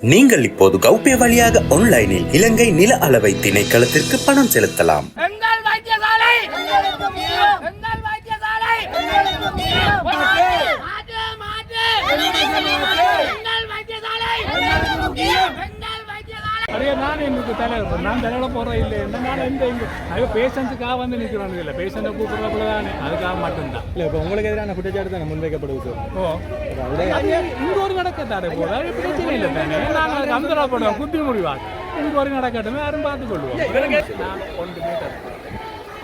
நீங்கள் இப்போது கௌபே வழியாக ஆன்லைனில் இலங்கை நில அளவை திணைக்களத்திற்கு பணம் செலுத்தலாம் எங்கள் வைத்தியசாலை எங்கள் வைத்தியசாலை மாற்று மாற்று எங்கள் வைத்தியசாலை எங்கள் வைத்தியசாலை அதே நான் எனக்கு தலைவர் நான் தலையில் போகிறேன் இல்லை என்ன நான் எந்த இங்கே அது பேஷண்ட்டுக்காக வந்து நிற்கிறோம் இல்லை. பேஷண்ட்டை கூப்பிட்றப்பல தானே. அதுக்காக மட்டும்தான். இல்லை இப்போ உங்களுக்கு எதிரான குற்றச்சாட்டு தானே முன்வைக்கப்படுது சார் ஓ. இங்க ஒரு நடக்கத்தாரே போல பிரச்சனை இல்லை தானே. நாங்கள் அதுக்கு அந்தரப்படுவோம். குத்தி முடிவாங்க இங்க ஒரு நடக்கட்டும் யாரும் பார்த்துக்கொள்வோம் நான் ஒன்றுமே தடுக்கிறேன்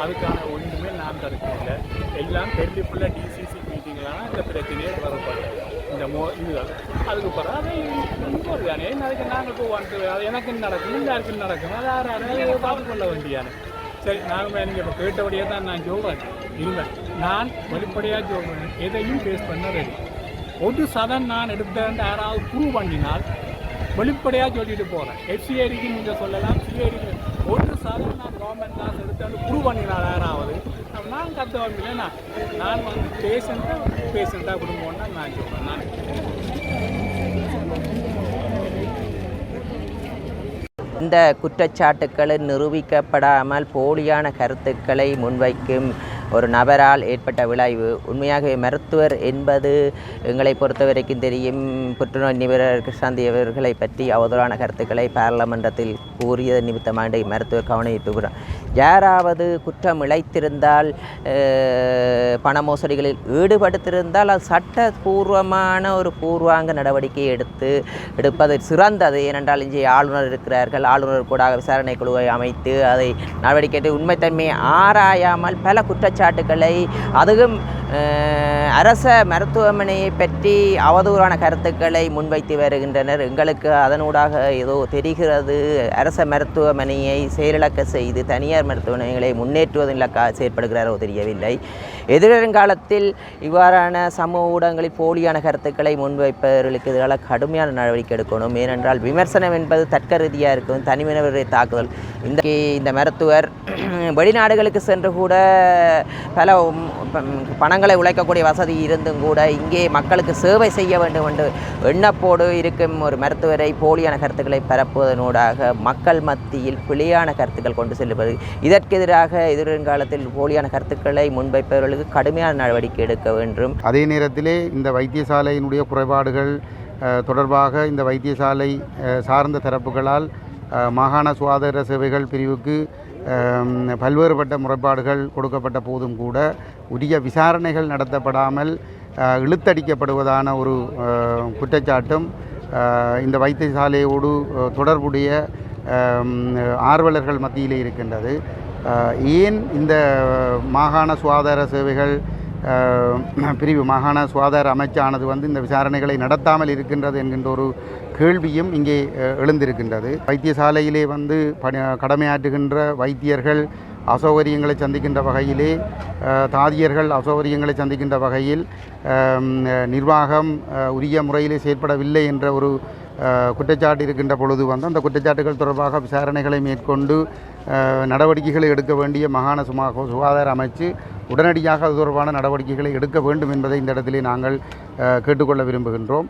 அதுக்கான ஒன்றுமே நான் தடுக்கல எல்லாம் டெல்லிக்குள்ள டிசிசி மீட்டிங்லாம் இந்த பிரச்சனையே வரப்பட்டது இந்த மோ இதுதான் அதுக்கு பிறகு அதை இன்னொரு தானே அதுக்கு நாங்கள் போவான்ட்டு அது எனக்கு நடக்கும்? எல்லாருக்கும் நடக்கும்? அது யார்? யாரும் பார்த்துக்கொள்ள வேண்டியானே சரி நாங்கள் நீங்கள் இப்போ கேட்டபடியே தான் நான் சொல்கிறேன் இல்லை நான் வெளிப்படையாக சொல்கிறேன் எதையும் பேஸ் பண்ணதில்லை ஒரு சதன் நான் எடுத்தேன். யாராவது ப்ரூவ் பண்ணினால் வெளிப்படையாக சொல்லிட்டு போகிறேன் எஃப்சிஐடிக்கு நீங்கள் சொல்லலாம். சிஐடிக்கு ஒன்று சதவீதம் நான் கவர்மெண்ட் கிளாஸ் எடுத்தேன்னு ப்ரூவ் பண்ணி நான் வேறு ஆகுது நான் கற்று இல்லைன்னா நான் வந்து பேஷண்ட்டாக பேஷண்ட்டாக கொடுங்கன்னு நான் சொல்கிறேன் நான். இந்த குற்றச்சாட்டுக்கள் நிரூபிக்கப்படாமல் போலியான கருத்துக்களை முன்வைக்கும் ஒரு நபரால் ஏற்பட்ட விளைவு. உண்மையாகவே மருத்துவர் என்பது எங்களை பொறுத்தவரைக்கும் தெரியும். புற்றுநோய் நிபுணர் கிருஷ்ணாந்தி அவர்களை பற்றி அவதூறான கருத்துக்களை பாராளுமன்றத்தில் கூறியது நிமித்தமாண்டு மருத்துவர் கவனித்துகிறார் யாராவது குற்றம் இழைத்திருந்தால் பண மோசடிகளில் ஈடுபடுத்திருந்தால் அது சட்டபூர்வமான ஒரு பூர்வாங்க நடவடிக்கை எடுத்து எடுப்பது சிறந்தது. ஏனென்றால் இங்கே ஆளுநர் இருக்கிறார்கள். ஆளுநர் கூட விசாரணை குழுவை அமைத்து அதை நடவடிக்கை எடுத்து உண்மைத்தன்மையை ஆராயாமல் பல குற்றச்சாட்டுக்களை அதுவும் அரச மருத்துவமனையை பற்றி அவதூறான கருத்துக்களை முன்வைத்து வருகின்றனர். எங்களுக்கு அதனூடாக ஏதோ தெரிகிறது. அரச மருத்துவமனையை செயலிழக்க செய்து தனியார் மருத்துவமனைகளை முன்னேற்றுவதில் செயற்படுகிறாரோ தெரியவில்லை. எதிர்காலத்தில் இவ்வாறான சமூக ஊடகங்களில் போலியான கருத்துக்களை முன்வைப்பவர்களுக்கு எதிராக கடுமையான நடவடிக்கை எடுக்கணும். ஏனென்றால் விமர்சனம் என்பது தர்க்க ரீதியாக இருக்கும் தனிமனிதரை தாக்குதல். இந்த இந்த மருத்துவர் வெளிநாடுகளுக்கு சென்று கூட பல பணங்களை உழைக்கக்கூடிய வசதி இருந்தும் கூட இங்கே மக்களுக்கு சேவை செய்ய வேண்டும் என்று எண்ணப்போடு இருக்கும் ஒரு மருத்துவரை போலியான கருத்துக்களை பரப்புவதனூடாக மக்கள் மத்தியில் பிழையான கருத்துக்கள் கொண்டு செல்லுவது. இதற்கு எதிராக எதிர்காலத்தில் போலியான கருத்துக்களை முன்வைப்பவர்களுக்கு கடுமையான நடவடிக்கை எடுக்க வேண்டும். அதே நேரத்திலே இந்த வைத்தியசாலையினுடைய குறைபாடுகள் தொடர்பாக இந்த வைத்தியசாலை சார்ந்த தரப்புகளால் மாகாண சுகாதார சேவைகள் பிரிவுக்கு பல்வேறுபட்ட முறைப்பாடுகள் கொடுக்கப்பட்ட போதும் கூட உரிய விசாரணைகள் நடத்தப்படாமல் இழுத்தடிக்கப்படுவதான ஒரு குற்றச்சாட்டும் இந்த வைத்தியசாலையோடு தொடர்புடைய ஆர்வலர்கள் மத்தியிலே இருக்கின்றது. ஏன் இந்த மாகாண சுகாதார சேவைகள் பிரிவு மாகாண சுகாதார அமைச்சானது வந்து இந்த விசாரணைகளை நடத்தாமல் இருக்கின்றது என்கின்ற ஒரு கேள்வியும் இங்கே எழுந்திருக்கின்றது. வைத்தியசாலையிலே வந்து பணி கடமையாற்றுகின்ற வைத்தியர்கள் அசௌகரியங்களை சந்திக்கின்ற வகையிலே தாதியர்கள் அசௌகரியங்களை சந்திக்கின்ற வகையில் நிர்வாகம் உரிய முறையிலே செயற்படவில்லை என்ற ஒரு குற்றச்சாட்டு இருக்கின்ற பொழுது வந்து அந்த குற்றச்சாட்டுகள் தொடர்பாக விசாரணைகளை மேற்கொண்டு நடவடிக்கைகளை எடுக்க வேண்டிய மாகாண சுமா சுகாதார அமைச்சு உடனடியாக அது தொடர்பான நடவடிக்கைகளை எடுக்க வேண்டும் என்பதை இந்த இடத்திலே நாங்கள் கேட்டுக்கொள்ள விரும்புகின்றோம்.